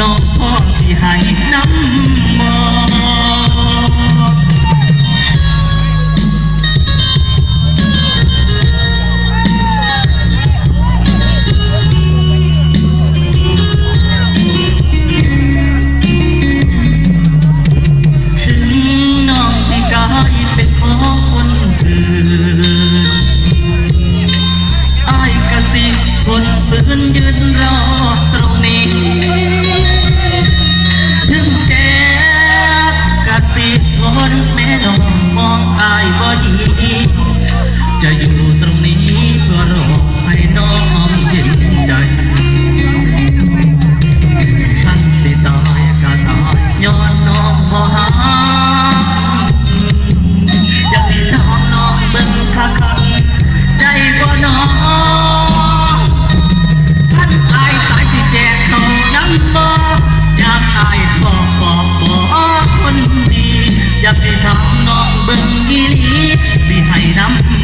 น้ำมองน้องที่กายเป็นของคนอื่นอายกะสิคนปืนยืนรอ ดีจะอยู่ตรงนี้เพื่อรอให้น้องเห็นใจฉันสิตายก็ตายย้อนน้องบ่หา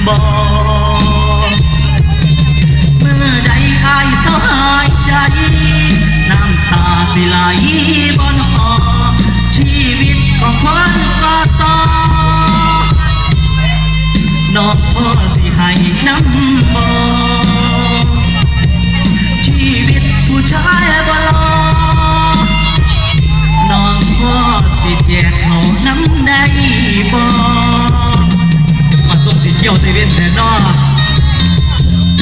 บ่เมื่อใดอายเศร้าหายใจ น้ำตาสิไหลบนหอชีวิตของคนก็ต่อน้องพ่อสิให้น้ำบอชีวิตผู้ชายบ่รอน้องพ่อสิแยกเขาน้ำได้บ่ เที่ยวเซเว่นแต่นอ